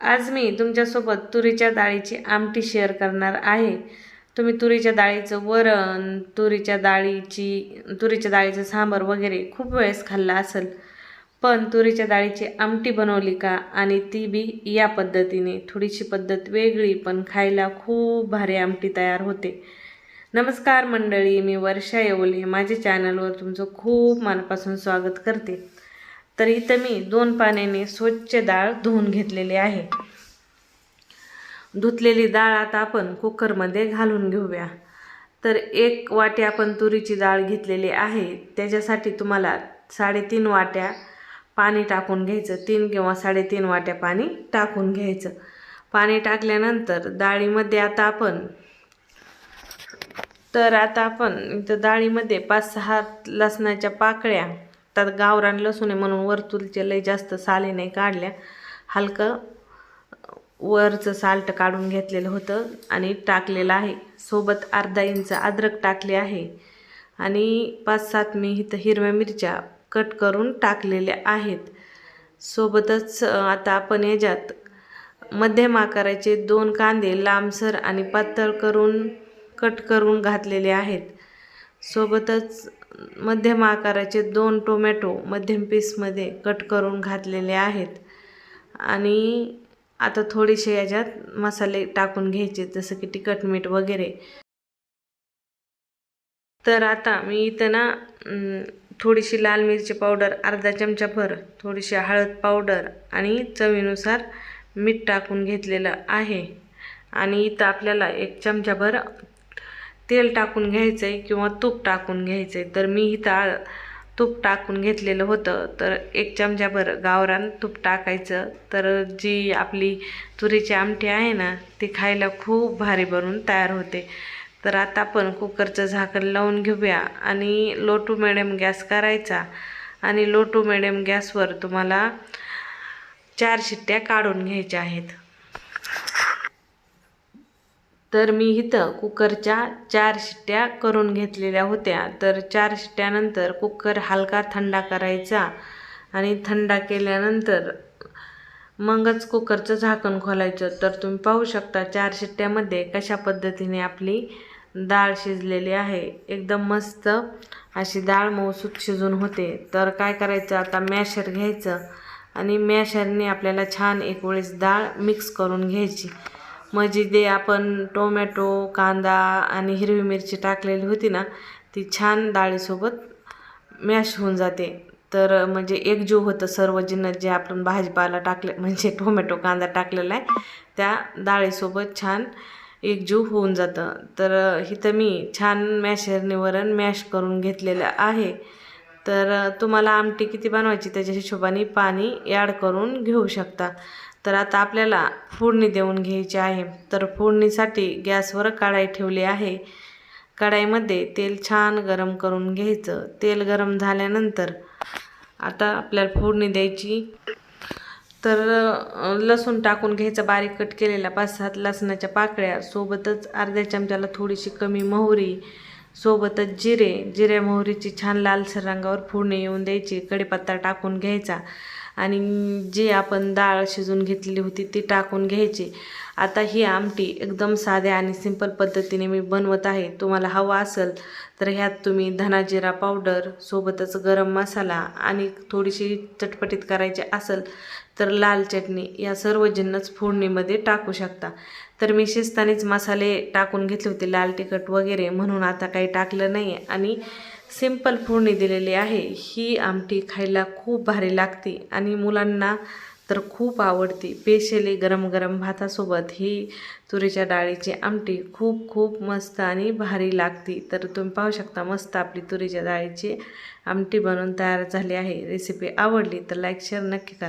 आज मी तुमच्यासोबत तुरीच्या डाळीची आमटी शेअर करणार आहे. तुम्ही तुरीच्या डाळीचं वरण तुरीच्या डाळीची तुरीच्या डाळीचं सांबर वगैरे खूप वेळेस खाल्ला असेल पण तुरीच्या डाळीची आमटी बनवली का? आणि ती बी या पद्धतीने. थोडीशी पद्धत वेगळी पण खायला खूप भारी आमटी तयार होते. नमस्कार मंडळी मी वर्षा येवले. माझ्या चॅनलवर तुमचं खूप मनापासून स्वागत करते. तर इथं मी दोन पाण्याने स्वच्छ डाळ धुवून घेतलेली आहे. धुतलेली डाळ आता आपण कुकरमध्ये घालून घेऊया. तर एक वाटी आपण तुरीची डाळ घेतलेली आहे. त्याच्यासाठी तुम्हाला साडेतीन वाट्या पाणी टाकून घ्यायचं. तीन किंवा साडेतीन वाट्या पाणी टाकून घ्यायचं. पाणी टाकल्यानंतर डाळीमध्ये आता आपण तर आता आपण इथं डाळीमध्ये पाच सहा लसणाच्या पाकळ्या त्यात गावरान लसूण आहे म्हणून वरतुलचे लय जास्त साले नाही काढल्या. हलकं वरचं साल्ट काढून घेतलेलं होतं आणि टाकलेलं आहे. सोबत अर्धा इंच अद्रक टाकले आहे. आणि पाच सात मी इथं हिरव्या मिरच्या कट करून टाकलेल्या आहेत. सोबतच आता आपण याच्यात मध्यम आकाराचे दोन कांदे लांबसर आणि पातळ करून कट करून घातलेले आहेत. सोबतच मध्यम आकाराचे दोन टोमॅटो मध्यम पीसमध्ये कट करून घातलेले आहेत. आणि आता थोडेसे याच्यात मसाले टाकून घ्यायचे जसं की तिखट मीठ वगैरे. तर आता मी इथं ना थोडीशी लाल मिरची पावडर अर्धा चमचाभर थोडीशी हळद पावडर आणि चवीनुसार मीठ टाकून घेतलेलं आहे. आणि इथं आपल्याला एक चमचाभर तेल टाकून घ्यायचं आहे किंवा तूप टाकून घ्यायचं आहे तर मी इथं तूप टाकून घेतलेलं होतं. तर एक चमच्याभर गावरान तूप टाकायचं. तर जी आपली तुरीची आमटी आहे ना ती खायला खूप भारी बनून तयार होते. तर आता आपण कुकरचं झाकण लावून घेऊया. आणि लो टू मिडियम गॅस करायचा. आणि लो टू मिडियम गॅसवर तुम्हाला चार शिट्ट्या काढून घ्यायच्या आहेत. तर मी इथं कुकरच्या चार शिट्ट्या करून घेतलेल्या होत्या. तर चार शिट्ट्यानंतर कुकर हलका थंडा करायचा आणि थंडा केल्यानंतर मगच कुकरचं झाकण खोलायचं. तर तुम्ही पाहू शकता चार शिट्ट्यामध्ये कशा पद्धतीने आपली डाळ शिजलेली आहे. एकदम मस्त अशी डाळ मऊसूत शिजून होते. तर काय करायचं? आता मॅशर घ्यायचं आणि मॅशरने आपल्याला छान एक वेळेस डाळ मिक्स करून घ्यायची. म्हणजे जे आपण टोमॅटो कांदा आणि हिरवी मिरची टाकलेली होती ना ती छान डाळीसोबत मॅश होऊन जाते. तर म्हणजे एकजीव होतं सर्व जिन्नत जे आपण भाजीपाला टाकले म्हणजे टोमॅटो कांदा टाकलेला आहे त्या डाळीसोबत छान एकजीव होऊन जातं. तर इथं मी छान मॅशरने वरण मॅश करून घेतलेलं आहे. तर तुम्हाला आमटी किती बनवायची त्याच्या हिशोबाने पाणी ॲड करून घेऊ शकता. तर आता आपल्याला फोडणी देऊन घ्यायची आहे. तर फोडणीसाठी गॅसवर कढाई ठेवली आहे. कढाईमध्ये तेल छान गरम करून घ्यायचं. तेल गरम झाल्यानंतर आता आपल्याला फोडणी द्यायची. तर लसूण टाकून घ्यायचं बारीक कट केलेला पाच सात लसणाच्या पाकळ्या. सोबतच अर्ध्या चमच्याला थोडीशी कमी मोहरी. सोबतच जिरे. जिऱ्या मोहरीची छान लालसर रंगावर फोडणी येऊन द्यायची. कढीपत्ता टाकून घ्यायचा. आणि जे आपण डाळ शिजून घेतलेली होती ती टाकून घ्यायची. आता ही आमटी एकदम साध्या आणि सिंपल पद्धतीने मी बनवत आहे. तुम्हाला हवा असेल तर ह्यात तुम्ही धनाजिरा पावडर सोबतच गरम मसाला आणि थोडीशी चटपटीत करायची असेल तर लाल चटणी या सर्व जिन्नस फोडणीमध्ये टाकू शकता. तर मी शिस्तानेच मसाले टाकून घेतले होते लाल तिखट वगैरे म्हणून आता काही टाकलं नाही आणि सिंपल फोडणी दिलेली आहे. ही आमटी खायला खूप भारी लागते आणि मुलांना तर खूप आवडते. पेशेली गरम गरम भातासोबत ही तुरीच्या डाळीची आमटी खूप खूप मस्त आणि भारी लागते. तर तुम्ही पाहू शकता मस्त आपली तुरीच्या डाळीची आमटी बनवून तयार झाली आहे. रेसिपी आवडली तर लाईक शेअर नक्की करा.